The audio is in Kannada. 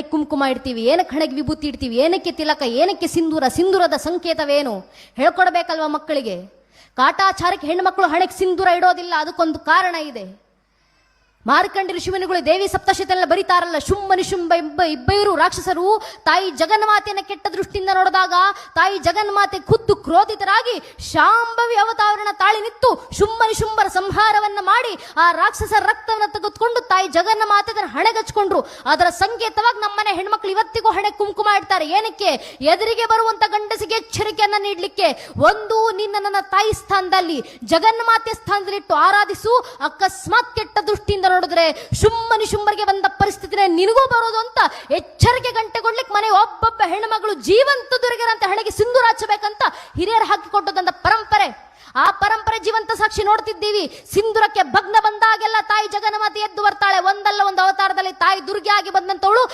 ಕುಂಕುಮ ಇಡ್ತೀವಿ? ಏನಕ್ಕೆ ಹಣೆಗೆ ವಿಭೂತಿ ಇಡ್ತೀವಿ? ಏನಕ್ಕೆ ತಿಲಕ? ಏನಕ್ಕೆ ಸಿಂಧೂರ? ಸಿಂಧೂರದ ಸಂಕೇತವೇನು? ಹೇಳ್ಕೊಡ್ಬೇಕಲ್ವಾ ಮಕ್ಕಳಿಗೆ? ಕಾಟಾಚಾರಕ್ಕೆ ಹೆಣ್ಮಕ್ಳು ಹಣೆಗೆ ಸಿಂಧೂರ ಇಡೋದಿಲ್ಲ, ಅದಕ್ಕೊಂದು ಕಾರಣ ಇದೆ. ಮಾರ್ಕಂಡಿ ಋಷಿಮುನಿಗಳು ದೇವಿ ಸಪ್ತಶತೆಲ್ಲ ಬರೀತಾರಲ್ಲ. ಶುಂಭ ನಿಶುಂಭ ಇಬ್ಬ ಇಬ್ಬರು ರಾಕ್ಷಸರು ತಾಯಿ ಜಗನ್ಮಾತೆಯನ್ನ ಕೆಟ್ಟ ದೃಷ್ಟಿಯಿಂದ ನೋಡಿದಾಗ ತಾಯಿ ಜಗನ್ಮಾತೆ ಖುದ್ದು ಕ್ರೋಧಿತರಾಗಿ ಶಾಂಭವಿ ಅವತಾರನ ತಾಳಿ ನಿತ್ತು ಶುಂಭನಿ ಶುಂಭರ ಸಂಹಾರವನ್ನ ಮಾಡಿ ಆ ರಾಕ್ಷಸರ ರಕ್ತವನ್ನು ತೆಗೆದುಕೊಂಡು ತಾಯಿ ಜಗನ್ಮಾತೆ ಅದನ್ನ ಹಣೆಗಚ್ಕೊಂಡ್ರು ಅದರ ಸಂಕೇತವಾಗಿ ನಮ್ಮನೆ ಹೆಣ್ಮಕ್ಳು ಇವತ್ತಿಗೂ ಹಣೆ ಕುಂಕುಮ ಇಡ್ತಾರೆ. ಏನಕ್ಕೆ? ಎದುರಿಗೆ ಬರುವಂತ ಗಂಡಸಿಗೆ ಎಚ್ಚರಿಕೆಯನ್ನ ನೀಡಲಿಕ್ಕೆ ಒಂದು ನಿನ್ನ ನನ್ನ ತಾಯಿ ಸ್ಥಾನದಲ್ಲಿ, ಜಗನ್ಮಾತೆ ಸ್ಥಾನದಲ್ಲಿಟ್ಟು ಆರಾಧಿಸು. ಅಕಸ್ಮಾತ್ ಕೆಟ್ಟ ದೃಷ್ಟಿಯಿಂದ ನೋಡಿದ್ರೆ ಸುಮ್ಮನೆ ಶುಂಬರಿಗೆ ಬಂದ ಪರಿಸ್ಥಿತಿನೇ ನಿನಗೂ ಬರೋದು ಅಂತ ಎಚ್ಚರಿಕೆ ಗಂಟೆ ಕೊಡ್ಲಿಕ್ಕೆ ಮನೆ ಒಬ್ಬೊಬ್ಬ ಹೆಣ್ಣುಮಗಳು ಜೀವಂತ ದುರ್ಗರಂತ ಹಣೆಗೆ ಸಿಂಧೂರ ಹಚ್ಚಬೇಕಂತ ಹಿರಿಯರು ಹಾಕಿಕೊಟ್ಟದಂತ ಪರಂಪರೆ. ಆ ಪರಂಪರೆ ಜೀವಂತ ಸಾಕ್ಷಿ ನೋಡ್ತಿದ್ದೀವಿ. ಸಿಂಧೂರಕ್ಕೆ ಭಗ್ನ ಬಂದಾಗೆಲ್ಲ ತಾಯಿ ಜಗನ್ಮಾತೆ ಎದ್ದು ಬರ್ತಾಳೆ. ಒಂದಲ್ಲ ಒಂದು ಅವತಾರದಲ್ಲಿ ತಾಯಿ ದುರ್ಗೆ ಆಗಿ ಬಂದಂತವಳು.